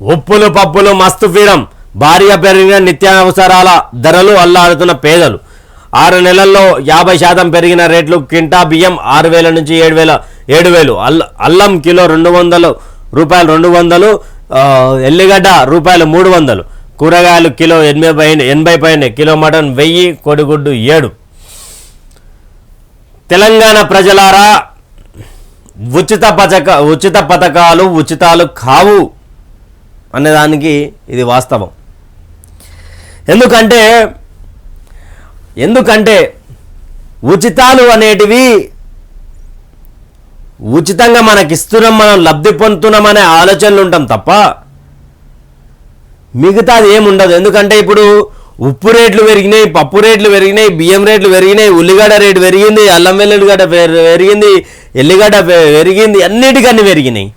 ఉప్పులు పప్పులు మస్తు ఫీడం భారీగా పెరిగిన నిత్యావసరాల ధరలు అల్లాడుతున్న పేదలు. ఆరు నెలల్లో యాభై శాతం పెరిగిన రేట్లు కింటా బియ్యం ఆరు వేల నుంచి ఏడు వేల ఏడు వేలు. అల్ల అల్లం కిలో రెండు వందలు రూపాయలు రెండు వందలు ఎల్లిగడ్డ రూపాయలు మూడు వందలు. కూరగాయలు కిలో ఎనభై పైన ఎనభై పైన కిలో మటన్ వెయ్యి కోడిగుడ్డు ఏడు. తెలంగాణ ప్రజలారా ఉచిత పథక ఉచిత పథకాలు ఉచితాలు కావు. అనేదానికి ఇది వాస్తవం. ఎందుకంటే ఎందుకంటే ఉచితాలు అనేటివి ఉచితంగా మనకిస్తున్నాం మనం లబ్ధి పొందుతున్నామనే ఆలోచనలు ఉంటాం తప్ప మిగతాది ఏముండదు ఎందుకంటే ఇప్పుడు ఉప్పు రేట్లు పెరిగినాయి పప్పు రేట్లు పెరిగినాయి బియ్యం రేట్లు పెరిగినాయి ఉల్లిగడ్డ రేటు పెరిగింది అల్లం వెల్లుల్లిగడ్డ పెరిగింది ఎల్లిగడ్డ పెరిగింది అన్నిటికన్నీ పెరిగినాయి.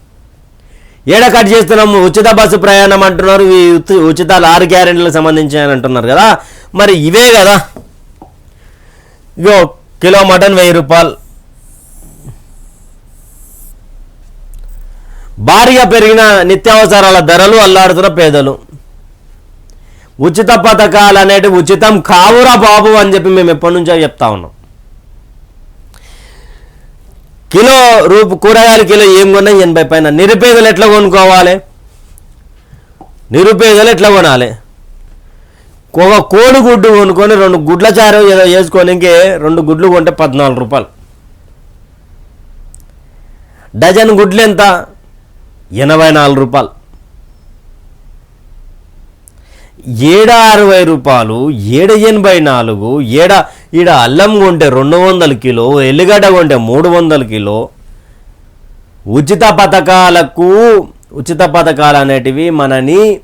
ఏడ కట్ చేస్తున్నాము ఉచిత బస్సు ప్రయాణం అంటున్నారు. ఈ లారు ఉచితాలు ఆరు గ్యారెంటీలకు సంబంధించి అని అంటున్నారు కదా. మరి ఇవే కదా. ఇగో కిలో మటన్ వెయ్యి రూపాయలు. భారీగా పెరిగిన నిత్యావసరాల ధరలు అల్లాడుతున్న పేదలు. ఉచిత పథకాలు అనేటివి ఉచితం కావురా బాబు అని చెప్పి మేము ఎప్పటి నుంచో చెప్తా ఉన్నాం. కిలో రూపు కూరగాయలు కిలో ఏం కొన్నా ఎనభై పైన. నిరుపేదలు ఎట్లా కొనుక్కోవాలి? నిరుపేదలు ఎట్లా కొనాలి? ఒక కోడి గుడ్డు కొనుక్కొని రెండు గుడ్ల చారు ఏదో వేసుకోనికి రెండు గుడ్లు కొంటే పద్నాలుగు రూపాయలు. డజన్ గుడ్లు ఎంత? ఎనభై నాలుగు రూపాయలు. ఏడ అరవై రూపాయలు ఏడ ఎనభై నాలుగు ఏడ ఈడ అల్లం కొంటే రెండు వందల కిలో ఎల్లిగడ్డ కొంటే మూడు వందల కిలో. ఉచిత పథకాలకు ఉచిత పథకాలు అనేటివి మనని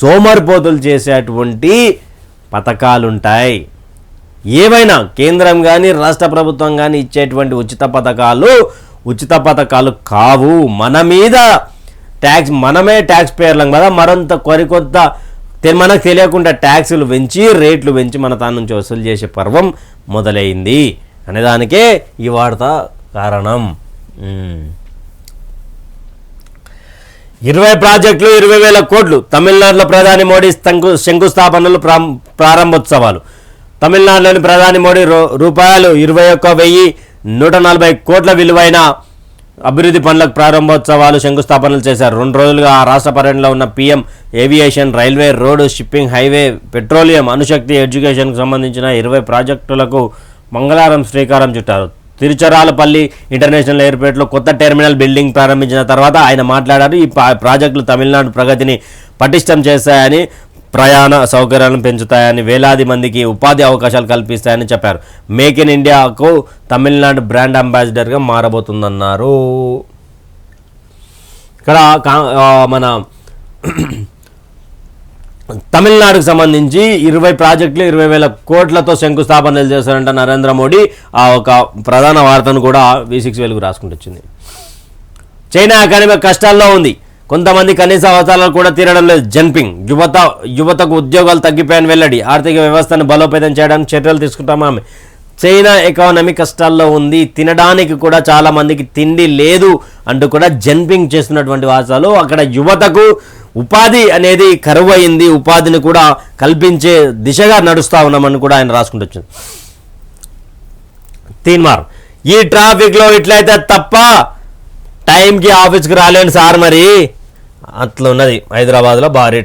సోమరిపోతులు చేసేటువంటి పథకాలుంటాయి. ఏవైనా కేంద్రం కానీ రాష్ట్ర ప్రభుత్వం కానీ ఇచ్చేటువంటి ఉచిత పథకాలు ఉచిత పథకాలు కావు. మన మీద ట్యాక్స్ మనమే ట్యాక్స్ పేర్లం కదా. మరంత కొరికొత్త మనకు తెలియకుండా ట్యాక్సులు పెంచి రేట్లు పెంచి మన తాను నుంచి వసూలు చేసే పర్వం మొదలైంది. అనేదానికే ఈ వార్త కారణం. ఇరవై ప్రాజెక్టులు ఇరవై వేల కోట్లు తమిళనాడులో ప్రధాని మోడీ శంకు శంకుస్థాపనలు ప్రారంభోత్సవాలు. తమిళనాడులోని ప్రధాని మోడీ రూ- రూపాయలు ఇరవై ఒక్క వెయ్యి నూట నలభై కోట్ల విలువైన అభివృద్ధి పనులకు ప్రారంభోత్సవాలు శంకుస్థాపనలు చేశారు. రెండు రోజులుగా ఆ రాష్ట్ర పర్యటనలో ఉన్న PM aviation railway road shipping highway petroleum అణుశక్తి ఎడ్యుకేషన్కు సంబంధించిన ఇరవై ప్రాజెక్టులకు మంగళవారం శ్రీకారం చుట్టారు. తిరుచరాలపల్లి ఇంటర్నేషనల్ ఎయిర్పోర్ట్లో కొత్త టెర్మినల్ బిల్డింగ్ ప్రారంభించిన తర్వాత ఆయన మాట్లాడారు ఈ ప్రాజెక్టులు తమిళనాడు ప్రగతిని పటిష్టం చేస్తాయని ప్రయాణ సౌకర్యాలను పెంచుతాయని వేలాది మందికి ఉపాధి అవకాశాలు కల్పిస్తాయని చెప్పారు. మేక్ ఇన్ ఇండియాకు తమిళనాడు బ్రాండ్ అంబాసిడర్గా మారబోతుందన్నారు. ఇక్కడ కా- మన తమిళనాడుకు సంబంధించి ఇరవై ప్రాజెక్టులు ఇరవై వేల కోట్లతో శంకుస్థాపనలు చేశారంట నరేంద్ర మోడీ. ఆ ఒక ప్రధాన వార్తను కూడా వి సిక్స్ వెలుగు రాసుకుంటూ వచ్చింది చైనా ఎకానమీ కష్టాల్లో ఉంది. కొంతమంది కనీస అవసరాలు కూడా తీరడం లేదు. జంపింగ్. యువత యువతకు ఉద్యోగాలు తగ్గిపోయాయని వెల్లడి. ఆర్థిక వ్యవస్థను బలోపేతం చేయడానికి చర్యలు తీసుకుంటాం ఆమె. చైనా ఎకానమీ కష్టాల్లో ఉంది. తినడానికి కూడా చాలా మందికి తిండి లేదు అంటూ కూడా జంపింగ్ చేస్తున్నటువంటి వార్తలు. అక్కడ యువతకు ఉపాధి అనేది కరువు అయింది ఉపాధిని కూడా కల్పించే దిశగా నడుస్తా ఉన్నామని కూడా ఆయన రాసుకుంటూ వచ్చింది తీన్మార్ ఈ ట్రాఫిక్లో ఇట్లయితే తప్ప టైంకి ఆఫీస్కి రాలేను సార్ మరి. అట్లా ఉన్నది. హైదరాబాద్లో భారీ